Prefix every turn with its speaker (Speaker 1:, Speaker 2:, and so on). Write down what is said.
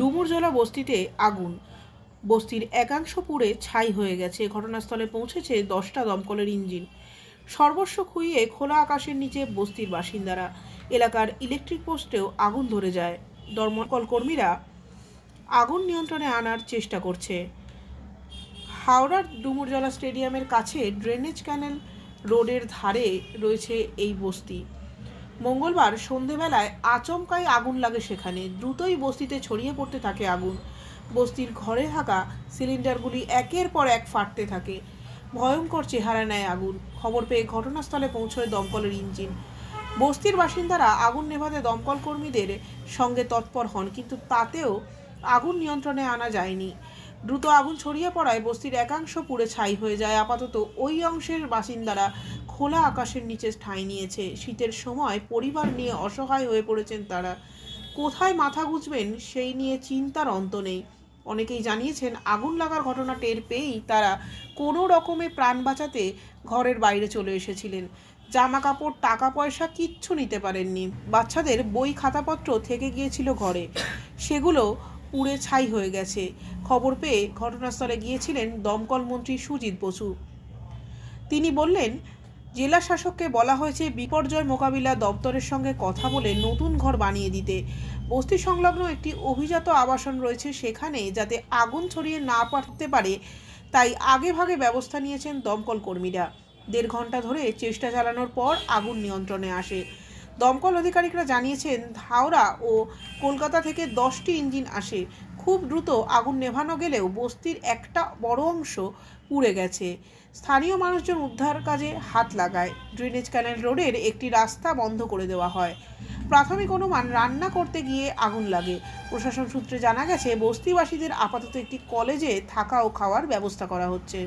Speaker 1: ডুমুরজলা বস্তিতে আগুন। বস্তির একাংশ পুড়ে ছাই হয়ে গেছে। ঘটনাস্থলে পৌঁছেছে দশটা দমকলের ইঞ্জিন। সর্বস্ব খুইয়ে খোলা আকাশের নিচে বস্তির বাসিন্দারা। এলাকার ইলেকট্রিক পোস্টেও আগুন ধরে যায়। দমকল কর্মীরা আগুন নিয়ন্ত্রণে আনার চেষ্টা করছে। হাওড়ার ডুমুরজলা স্টেডিয়ামের কাছে ড্রেনেজ ক্যানেল রোডের ধারে রয়েছে এই বস্তি। মঙ্গলবার সন্ধেবেলায় আচমকাই আগুন লাগে সেখানে। দ্রুতই বস্তিতে ছড়িয়ে পড়তে থাকে আগুন। বস্তির ঘরে থাকা সিলিন্ডারগুলি একের পর এক ফাটতে থাকে। ভয়ঙ্কর চেহারা নেয় আগুন। খবর পেয়ে ঘটনাস্থলে পৌঁছয় দমকলের ইঞ্জিন। বস্তির বাসিন্দারা আগুন নেভাতে দমকল কর্মীদের সঙ্গে তৎপর হন, কিন্তু তাতেও আগুন নিয়ন্ত্রণে আনা যায়নি। দ্রুত আগুন ছড়িয়ে পড়ায় বস্তির একাংশ পুড়ে ছাই হয়ে যায়। আপাতত ওই অংশের বাসিন্দারা খোলা আকাশের নিচে ঠাঁই নিয়েছে। শীতের সময় পরিবার নিয়ে অসহায় হয়ে পড়েছেন তারা। কোথায় মাথা গুঁজবেন, সেই নিয়ে চিন্তার অন্ত নেই। অনেকেই জানিয়েছেন, আগুন লাগার ঘটনা টের পেয়েই তারা কোনো রকমে প্রাণ বাঁচাতে ঘরের বাইরে চলে এসেছিলেন। জামা কাপড় টাকা পয়সা কিচ্ছু নিতে পারেননি। বাচ্চাদের বই, খাতাপত্র থেকে গিয়েছিল ঘরে। সেগুলো পুড়ে ছাই হয়ে গেছে। খবর পেয়ে ঘটনাস্থলে গিয়েছিলেন দমকল মন্ত্রী সুজিত বসু। তিনি বললেন জেলা শাসককে বলা হয়েছে, বিপর্যয় মোকাবিলা দপ্তরের সঙ্গে কথা বলে নতুন ঘর বানিয়ে দিতে। বস্তি সংলগ্ন একটি অভিজাত আবাসন রয়েছে সেখানে যাতে আগুন ছড়িয়ে না পারতে পারে, তাই আগে ভাগে ব্যবস্থা নিয়েছেন দমকল কর্মীরা। দেড় ঘণ্টা ধরে চেষ্টা চালানোর পর আগুন নিয়ন্ত্রণে আসে। দমকল আধিকারিকরা জানিয়েছেন, হাওড়া ও কলকাতা থেকে দশটি ইঞ্জিন আসে। খুব দ্রুত আগুন নেভানো গেলেও বস্তির একটা বড় অংশ পুড়ে গেছে। স্থানীয় মানুষজন উদ্ধার কাজে হাত লাগায়। ড্রেনেজ ক্যানেল রোডের একটি রাস্তা বন্ধ করে দেওয়া হয়। প্রাথমিক অনুমান, রান্না করতে গিয়ে আগুন লাগে। প্রশাসন সূত্রে জানা গেছে, বস্তিবাসীদের আপাতত একটি কলেজে থাকা ও খাওয়ার ব্যবস্থা করা হচ্ছে।